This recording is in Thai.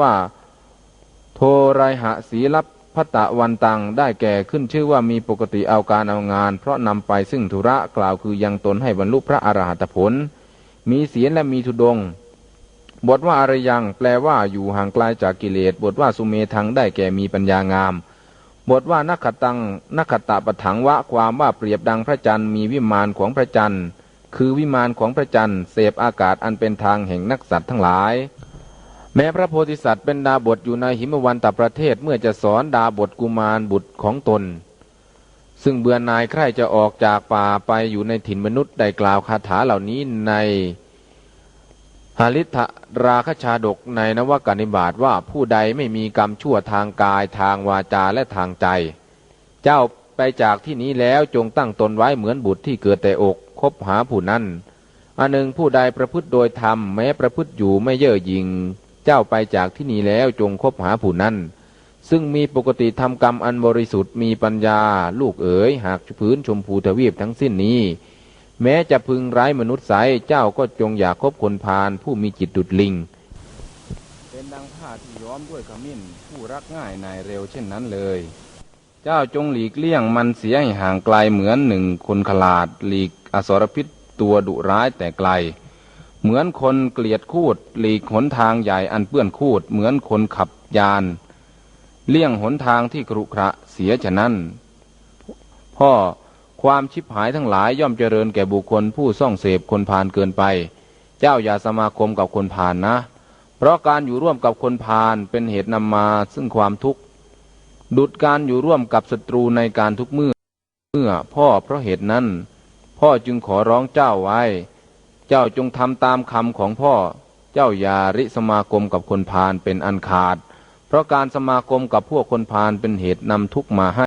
ว่าโทไรหะศีลับพัตตะวันตังได้แก่ขึ้นชื่อว่ามีปกติเอาการเอางาน เพราะนำไปซึ่งธุระกล่าวคือยังตนให้บรรลุพระอรหัตผล มีศีลและมีทุดง บทว่าอารยังแปลว่าอยู่ห่างไกลจากกิเลส บทว่าสุเมทังได้แก่มีปัญญางาม บทว่านักขตังนักขตะปะถังวะความว่าเปรียบดังพระจันทร์มีวิมานของพระจันทร์ คือวิมานของพระจันทร์เสพอากาศอันเป็นทางแห่งนักสัตว์ทั้งหลาย แม้พระโพธิสัตว์เป็นดาบทอยู่ในหิมวันตประเทศเมื่อจะสอนดาบทกุมารบุตรของตน ซึ่งเบื่อนายใครจะออกจากป่าไปอยู่ในถิ่นมนุษย์ได้กล่าวคาถาเหล่านี้ในหาลิทธราคชาดกในนวกานิบาตว่าผู้ใดไม่มีกรรมชั่วทางกายทางวาจาและทางใจ เจ้าไปจากที่นี้แล้วจงตั้งตนไว้เหมือนบุตรที่เกิดแต่อกคบหาผู้นั้นอันหนึ่งผู้ใดประพฤติโดยธรรมแม้ประพฤติอยู่ไม่เย่อหยิ่ง เจ้าไปจากที่นี้แล้วจงคบหาผู้นั้น ซึ่งมีปกติทำกรรมอันบริสุทธิ์มีปัญญา ลูกเอ๋ยหากพื้นชมพูทวีปทั้งสิ้นนี้ แม้จะพึงร้ายมนุษย์ใสเจ้าก็จงอย่าคบคนพาลผู้มีจิตดุดลิง เป็นดังผ้าที่ย้อมด้วยขมิ้นผู้รักง่ายนายเร็วเช่นนั้นเลยเจ้าจงหลีกเลี่ยงมันเสียให้ห่างไกลเหมือนหนึ่งคนขลาด หลีกอสรพิษตัวดุร้ายแต่ไกล เหมือนคนเกลียดคูดหลีกหนทางใหญ่อันเปื้อนคูด เหมือนคนขับยาน เลี่ยงหนทางที่กรุขระเสียฉะนั้น พ่อความชิบหายทั้งหลายย่อมเจริญแก่บุคคลผู้ส่องเสพคนพาลเกินไป เจ้าอย่าสมาคมกับคนพาลนะ เพราะการอยู่ร่วมกับคนพาลเป็นเหตุนำมาซึ่งความทุกข์ ดุดการอยู่ร่วมกับศัตรูในการทุกเมื่อ เมื่อพ่อเพราะเหตุนั้น พ่อจึงขอร้องเจ้าไว้ เจ้าจงทำตามคำของพ่อ เจ้าอย่าริสมาคมกับคนพาลเป็นอันขาด เพราะการสมาคมกับพวกคนพาลเป็นเหตุนำทุกข์มาให้